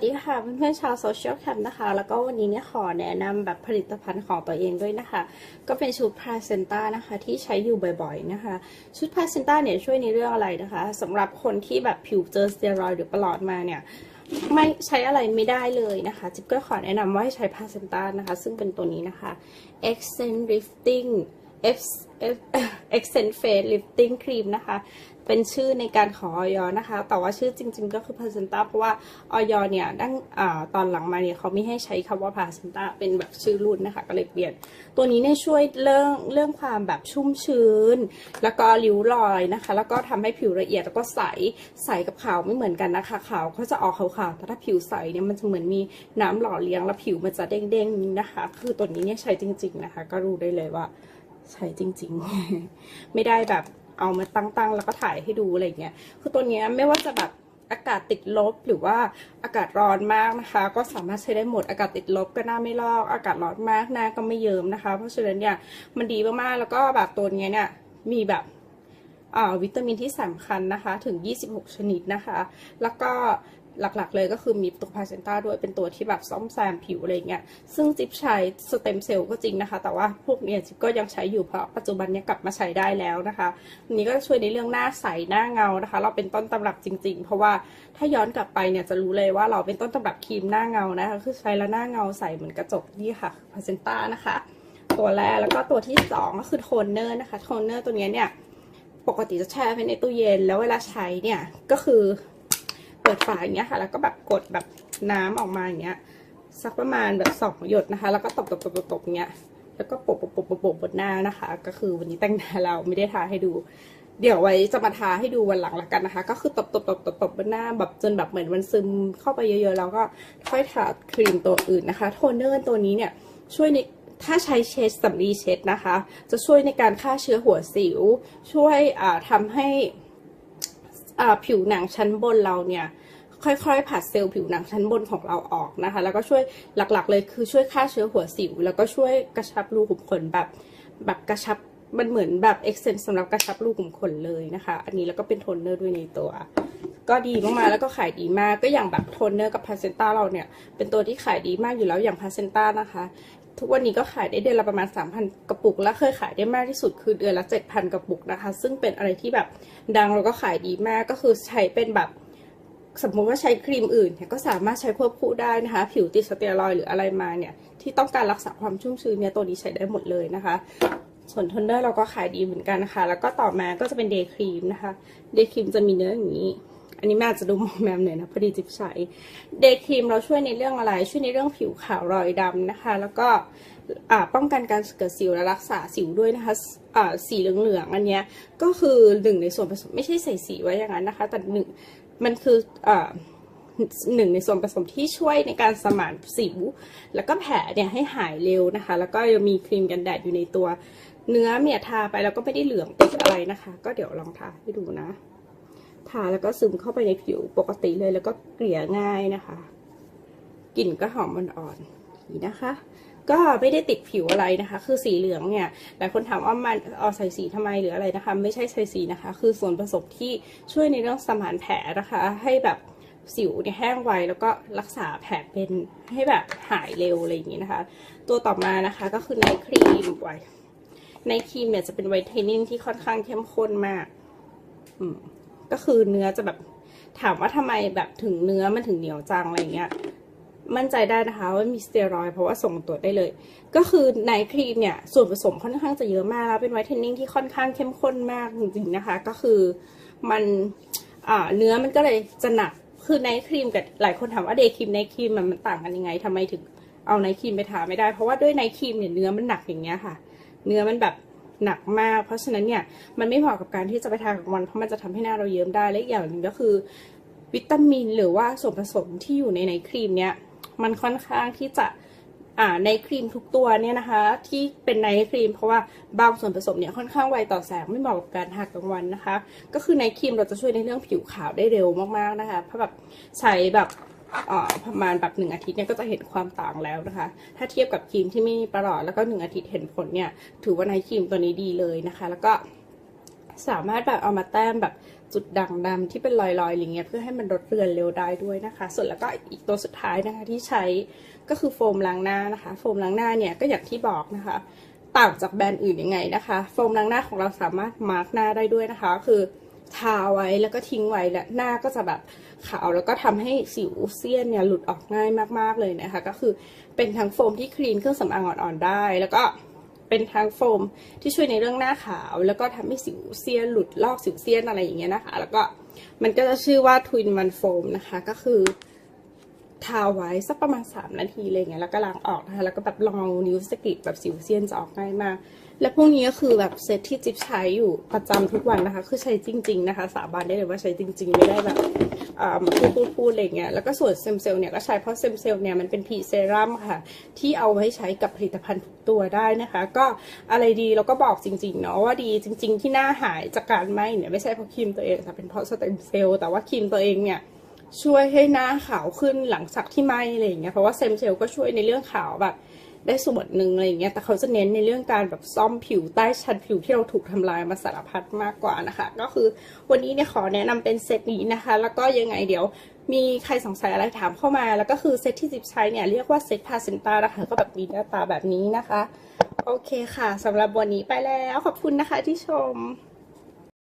สวัสดีค่ะเพื่อนๆชาวโซเชียลแคมนะคะ แล้วก็วันนี้เนี่ยขอแนะนำแบบผลิตภัณฑ์ของตัวเองด้วยนะคะ ก็เป็นชุดพาเซนต้านะคะ ที่ใช้อยู่บ่อยๆนะคะ ชุดพาเซนต้าเนี่ยช่วยในเรื่องอะไรนะคะสำหรับคนที่แบบผิวเจอสเตียรอยด์หรือประหลอดมาเนี่ยไม่ใช้อะไรไม่ได้เลยนะคะ จิ๊บก็ขอแนะนำว่าให้ใช้พาเซนต้านะคะ ซึ่งเป็นตัวนี้นะคะ Accent Lifting F F Accent Face Lifting Cream นะคะ เป็นชื่อในการขอออยนะคะ แต่ว่าชื่อจริง ๆ ก็คือพาเซนต้าเพราะว่าออยเนี่ยดั้งอตอนหลังมาเนี่ยเขาไม่ให้ใช้คำว่าพาเซนต้าเป็นแบบชื่อรุ่นนะคะ ก็เลยเปลี่ยน ตัวนี้เนี่ยช่วยเรื่องเรื่องความแบบชุ่มชื้น แล้วก็ริ้วรอยนะคะ แล้วก็ทำให้ผิวละเอียดแล้วก็ใส ใสกับขาวไม่เหมือนกันนะคะ ขาวเขาจะออกขาวๆ แต่ถ้าผิวใสเนี่ยมันจะเหมือนมีน้ำหล่อเลี้ยงแล้วผิวมันจะเด้งๆนี้นะคะ คือตัวนี้เนี่ยใช้จริง ๆนะคะ ก็รู้ได้เลยว่า ใช้จริง ๆ ไม่ได้แบบเอามาตั้งๆ แล้วก็ถ่ายให้ดูอะไรเงี้ย คือตัวเนี้ยไม่ว่าจะแบบอากาศติดลบหรือว่าอากาศร้อนมากนะคะ ก็สามารถใช้ได้หมดอากาศติดลบก็หน้าไม่ลอก อากาศร้อนมากหน้าก็ไม่เยิ้มนะคะ เพราะฉะนั้นเนี่ยมันดีมากๆแล้วก็แบบตัวเนี้ยเนี่ยมีแบบ วิตามินที่สำคัญนะคะถึง 26 ชนิดนะคะ แล้วก็หลักๆเลยก็คือมีตัวพาเซนต้าด้วยเป็นตัวที่แบบซ่อมแซมผิวอะไรเงี้ย ซึ่งจิ๊บใช้สเต็มเซลล์ก็จริงนะคะ แต่ว่าพวกเนี้ยจิ๊บก็ยังใช้อยู่เพราะปัจจุบันเนี้ยกลับมาใช้ได้แล้วนะคะนนี้ก็ช่วยในเรื่องหน้าใสหน้าเงานะคะ เราเป็นต้นตำรับจริง ๆ เพราะว่าถ้าย้อนกลับไปเนี่ยจะรู้เลยว่าเราเป็นต้นตำรับครีมหน้าเงานะคะ คือใช้แล้วหน้าเงาใสเหมือนกระจกนี่ค่ะพาเซนต้านะคะ ตัวแรกแล้วก็ตัวที่สองก็คือโทนเนอร์นะคะ โทนเนอร์ตัวเนี้ยเนี่ย ปกติจะแช่ไว้ในตู้เย็น แล้วเวลาใช้เนี่ยก็คือเปิดฝาอย่างเงี้ยค่ะ แล้วก็แบบกดแบบน้ำออกมาอย่างเงี้ยสักประมาณแบบสองหยดนะคะ แล้วก็ตบตบตบตบอย่างเงี้ยแล้วก็โปะโปะโปะโปะโปะบนหน้านะคะ ก็คือวันนี้แต่งหน้าเราไม่ได้ทาให้ดู เดี๋ยวไว้จะมาทาให้ดูวันหลังละกันนะคะ ก็คือตบตบตบตบตบบนหน้าแบบจนแบบเหมือนมันซึมเข้าไปเยอะๆแล้วก็ค่อยทาครีมตัวอื่นนะคะ โทนเนอร์ตัวนี้เนี่ยช่วยใน ถ้าใช้เช็ดสำลีเช็ดนะคะ จะช่วยในการฆ่าเชื้อหัวสิว ช่วยทำให้ผิวหนังชั้นบนเราเนี่ยค่อยๆผัดเซลล์ผิวหนังชั้นบนของเราออกนะคะ แล้วก็ช่วยหลักๆ เลยคือช่วยฆ่าเชื้อหัวสิว แล้วก็ช่วยกระชับรูขุมขนแบบแบบกระชับมันเหมือนแบบเอ็กเซนสำหรับกระชับรูขุมขนเลยนะคะ อันนี้แล้วก็เป็นโทนเนอร์ด้วยในตัว ก็ดีมากๆแล้วก็ขายดีมาก ก็อย่างแบบโทนเนอร์กับพาเซนต้าเราเนี่ย เป็นตัวที่ขายดีมากอยู่แล้วอย่างพาเซนต้านะคะ ทุกวันนี้ก็ขายได้เดือนละประมาณ 3,000 กระปุก และเคยขายได้มากที่สุดคือเดือนละ 7,000 กระปุกนะคะ ซึ่งเป็นอะไรที่แบบดังแล้วก็ขายดีมากก็คือใช้เป็นแบบสมมุติว่าใช้ครีมอื่นเนี่ยก็สามารถใช้ควบคู่ได้นะคะ ผิวติดสเตียรอยหรืออะไรมาเนี่ย ที่ต้องการรักษาความชุ่มชื้นเนี่ยตัวนี้ใช้ได้หมดเลยนะคะ ส่วนทนเนอร์เราก็ขายดีเหมือนกันนะคะ แล้วก็ต่อมาก็จะเป็นเดย์ครีมนะคะ เดย์ครีมจะมีเนื้ออย่างนี้ อันนี้แม่อาจจะดูมอมแมมหน่อยนะพอดีจิบใช้เดย์ครีมเราช่วยในเรื่องอะไร ช่วยในเรื่องผิวขาวรอยดำนะคะ แล้วก็ป้องกันการเกิดสิวและรักษาสิวด้วยนะคะสีเหลืองๆอันเนี้ยก็คือหนึ่งในส่วนผสมไม่ใช่ใส่สีไว้อย่างนั้นนะคะ แต่หนึ่งมันคืออ่าหนึ่งในส่วนผสมที่ช่วยในการสมานสิว แล้วก็แผลเนี่ยให้หายเร็วนะคะ แล้วก็ยังมีครีมกันแดดอยู่ในตัว เนื้อเมียทาไปแล้วก็ไม่ได้เหลืองติดอะไรนะคะ ก็เดี๋ยวลองทาให้ดูนะ ทาแล้วก็ซึมเข้าไปในผิวปกติเลยแล้วก็เกลี่ยง่ายนะคะ กลิ่นก็หอมอ่อนๆนี่นะคะ ก็ไม่ได้ติดผิวอะไรนะคะ คือสีเหลืองเนี่ยหลายคนถามว่ามันเอาใส่สีทำไมหรืออะไรนะคะ ไม่ใช่ใส่สีนะคะ คือส่วนผสมที่ช่วยในเรื่องสมานแผลนะคะ ให้แบบสิวเนี่ยแห้งไวแล้วก็รักษาแผลเป็นให้แบบหายเร็วอะไรอย่างนี้นะคะ ตัวต่อมานะคะก็คือในครีมไวในครีมเนี่ยจะเป็นไวท์เทนนิ่งที่ค่อนข้างเข้มข้นมาก อืม ก็คือเนื้อจะแบบถามว่าทำไมแบบถึงเนื้อมันถึงเหนียวจังอะไรเงี้ย มั่นใจได้นะคะว่ามีสเตียรอยเพราะว่าส่งตรวจได้เลย ก็คือในครีมเนี่ยส่วนผสมค่อนข้างจะเยอะมากแล้วเป็นไวท์เทนนิ่งที่ค่อนข้างเข้มข้นมากจริงๆนะคะ ก็คือมันอ่าเนื้อมันก็เลยจะหนักคือในครีมกับหลายคนถามว่าเดย์ครีมในครีมมันมันต่างกันยังไงทำไมถึงเอาในครีมไปทาไม่ได้ เพราะว่าด้วยในครีมเนี่ยเนื้อมันหนักอย่างเงี้ยค่ะ เนื้อมันแบบ หนักมาก เพราะฉะนั้นเนี่ยมันไม่เหมาะกับการที่จะไปทากลางวันเพราะมันจะทำให้หน้าเราเยิ้มได้และอีกอย่างหนึ่งก็คือ วิตามินหรือว่าส่วนผสมที่อยู่ในในครีมเนี่ยมันค่อนข้างที่จะ่าในครีมทุกตัวเนี่ยนะคะที่เป็นในครีม เพราะว่าบางส่วนผสมเนี่ยค่อนข้างไวต่อแสงไม่เหมาะกับการทากลางวันนะคะ ก็คือในครีมเราจะช่วยในเรื่องผิวขาวได้เร็วมากๆนะคะเพราะแบบใช้แบบ ประมาณแบบหนึ่งอาทิตย์เนี่ยก็จะเห็นความต่างแล้วนะคะ ถ้าเทียบกับครีมที่ไม่มีประหลอดแล้วก็หนึ่งอาทิตย์เห็นผลเนี่ยถือว่าในครีมตัวนี้ดีเลยนะคะ แล้วก็สามารถแบบเอามาแต้มแบบจุดด่างดำที่เป็นรอยๆอย่างเงี้ยเพื่อให้มันลดเลือนเร็วได้ด้วยนะคะ ส่วนแล้วก็อีกตัวสุดท้ายนะคะที่ใช้ก็คือโฟมล้างหน้านะคะ โฟมล้างหน้าเนี่ยก็อย่างที่บอกนะคะต่างจากแบรนด์อื่นยังไงนะคะ โฟมล้างหน้าของเราสามารถมาร์กหน้าได้ด้วยนะคะ คือ ทาไว้แล้วก็ทิ้งไว้และหน้าก็จะแบบขาวแล้วก็ทำให้สิวเซียนเนี่ยหลุดออกง่ายมากๆเลยนะคะ ก็คือเป็นทั้งโฟมที่คลีนเครื่องสำอางอ่อนๆได้ แล้วก็เป็นทั้งโฟมที่ช่วยในเรื่องหน้าขาว แล้วก็ทำให้สิวเซียนหลุดลอกสิวเซียนอะไรอย่างเงี้ยนะคะ แล้วก็มันก็จะชื่อว่าทวินมันโฟมนะคะก็คือ ทาไว้สักประมาณ 3 นาทีอะไรเงี้ยแล้วก็ล้างออกนะคะแล้วก็แบบลองนิ้วสกิดแบบสิวเซียนจะออกง่ายมาก และพวกนี้ก็คือแบบเซตที่จิ๊บใช้อยู่ประจำทุกวันนะคะ คือใช้จริง ๆ นะคะ สาบานได้เลยว่าใช้จริง ๆ ไม่ได้แบบอ่ามาพูดพูดพูดอะไรเงี้ยแล้วก็ส่วนเซมเซลเนี่ยก็ใช้เพราะเซมเซลเนี่ยมันเป็นพีเซรั่มค่ะ ที่เอาไว้ใช้กับผลิตภัณฑ์ทุกตัวได้นะคะ ก็อะไรดีเราก็บอกจริงๆเนาะว่าดีจริง ๆ ที่หน้าหายจากการไหมเนี่ยไม่ใช่เพราะครีมตัวเองแต่เป็นเพราะสเต็มเซลล์แต่ว่าครีมตัวเองเนี่ย ช่วยให้หน้าขาวขึ้นหลังจากที่ไหมอะไรอย่างเงี้ยเพราะว่าเซมเซลก็ช่วยในเรื่องขาวแบบได้ส่วนหนึ่งอะไรอย่างเงี้ยแต่เขาจะเน้นในเรื่องการแบบซ่อมผิวใต้ชั้นผิวที่เราถูกทำลายมาสารพัดมากกว่านะคะ ก็คือวันนี้เนี่ยขอแนะนำเป็นเซตนี้นะคะ แล้วก็ยังไงเดี๋ยวมีใครสงสัยอะไรถามเข้ามา แล้วก็คือเซตที่จิบใช้เนี่ยเรียกว่าเซตพาเซนตานะคะก็แบบมีหน้าตาแบบนี้นะคะ โอเคค่ะสำหรับวันนี้ไปแล้วขอบคุณนะคะที่ชม